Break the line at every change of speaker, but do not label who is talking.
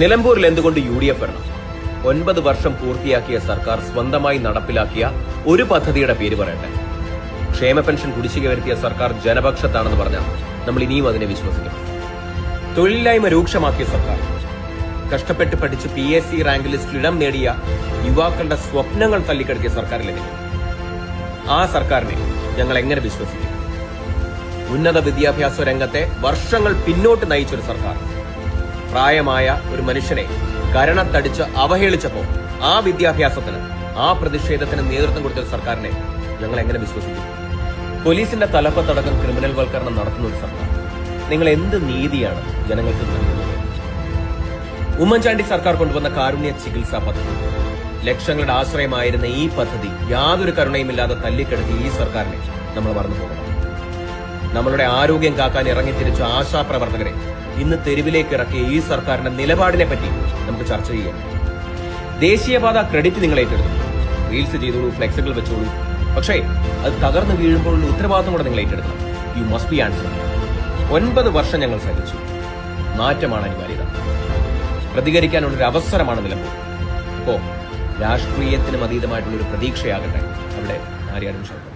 നിലമ്പൂരിൽ എന്തുകൊണ്ട് U D F വരണം ഒൻപത് വർഷം പൂർത്തിയാക്കിയ സർക്കാർ സ്വന്തമായി നടപ്പിലാക്കിയ ഒരു പദ്ധതിയുടെ പേര് പറയട്ടെ. ക്ഷേമ പെൻഷൻ കുടിശ്ശിക വരുത്തിയ സർക്കാർ ജനപക്ഷത്താണെന്ന് പറഞ്ഞാൽ നമ്മൾ ഇനിയും അതിനെ വിശ്വസിക്കണം. തൊഴിലില്ലായ്മ രൂക്ഷമാക്കിയ സർക്കാർ. കഷ്ടപ്പെട്ട് പഠിച്ച് പി എസ് സി റാങ്ക് ലിസ്റ്റിൽ ഇടം നേടിയ യുവാക്കളുടെ സ്വപ്നങ്ങൾ തല്ലിക്കെടുത്തിയ സർക്കാരിലേക്ക് ആ സർക്കാരിനെ ഞങ്ങൾ എങ്ങനെ വിശ്വസിക്കും? ഉന്നത വിദ്യാഭ്യാസ രംഗത്തെ വർഷങ്ങൾ പിന്നോട്ട് നയിച്ചൊരു സർക്കാർ. പ്രായമായ ഒരു മനുഷ്യനെ കരണത്തടിച്ച് അവഹേളിച്ചപ്പോൾ ആ വിദ്യാഭ്യാസത്തിന് ആ പ്രതിഷേധത്തിന് നേതൃത്വം കൊടുത്ത സർക്കാരിനെ ഞങ്ങൾ എങ്ങനെ വിശ്വസിക്കും? പോലീസിന്റെ തലപ്പത്തടക്കം ക്രിമിനൽ വൽക്കരണം നടത്തുന്ന ഒരു സർക്കാർ. നിങ്ങൾ എന്ത് നീതിയാണ് ജനങ്ങൾക്ക് നൽകുന്നത്? ഉമ്മൻചാണ്ടി സർക്കാർ കൊണ്ടുവന്ന കാരുണ്യ ചികിത്സാ പദ്ധതി. ലക്ഷങ്ങളുടെ ആശ്രയമായിരുന്ന ഈ പദ്ധതി യാതൊരു കരുണയുമില്ലാതെ തല്ലിക്കെടുത്തി ഈ സർക്കാരിനെ നമ്മൾ മറന്നു പോകണം നമ്മളുടെ ആരോഗ്യം കാക്കാൻ ഇറങ്ങിത്തിരിച്ച ആശാപ്രവർത്തകരെ ഇന്ന് തെരുവിലേക്ക് ഇറക്കിയ ഈ സർക്കാരിന്റെ നിലപാടിനെ പറ്റി നമുക്ക് ചർച്ച ചെയ്യാം. ദേശീയപാത ക്രെഡിറ്റ് നിങ്ങൾ ഏറ്റെടുത്തു. റീൽസ് ചെയ്തോളൂ ഫ്ലെക്സുകൾ വെച്ചോളൂ. പക്ഷേ അത് തകർന്നു വീഴുമ്പോഴുള്ള ഉത്തരവാദിത്തം കൂടെ നിങ്ങൾ ഏറ്റെടുക്കണം. യു മസ്റ്റ് ബി ആൻസർ ഒൻപത് വർഷം ഞങ്ങൾ സഹിച്ചു. മാറ്റമാണ് അനിവാര്യത. പ്രതികരിക്കാനുള്ള ഒരു അവസരമാണ് നിലമ്പൂർ. അപ്പോ രാഷ്ട്രീയത്തിനും അതീതമായിട്ടുള്ള ഒരു പ്രതീക്ഷയാകട്ടെ അവിടെ ആര്യാടും ശബ്ദം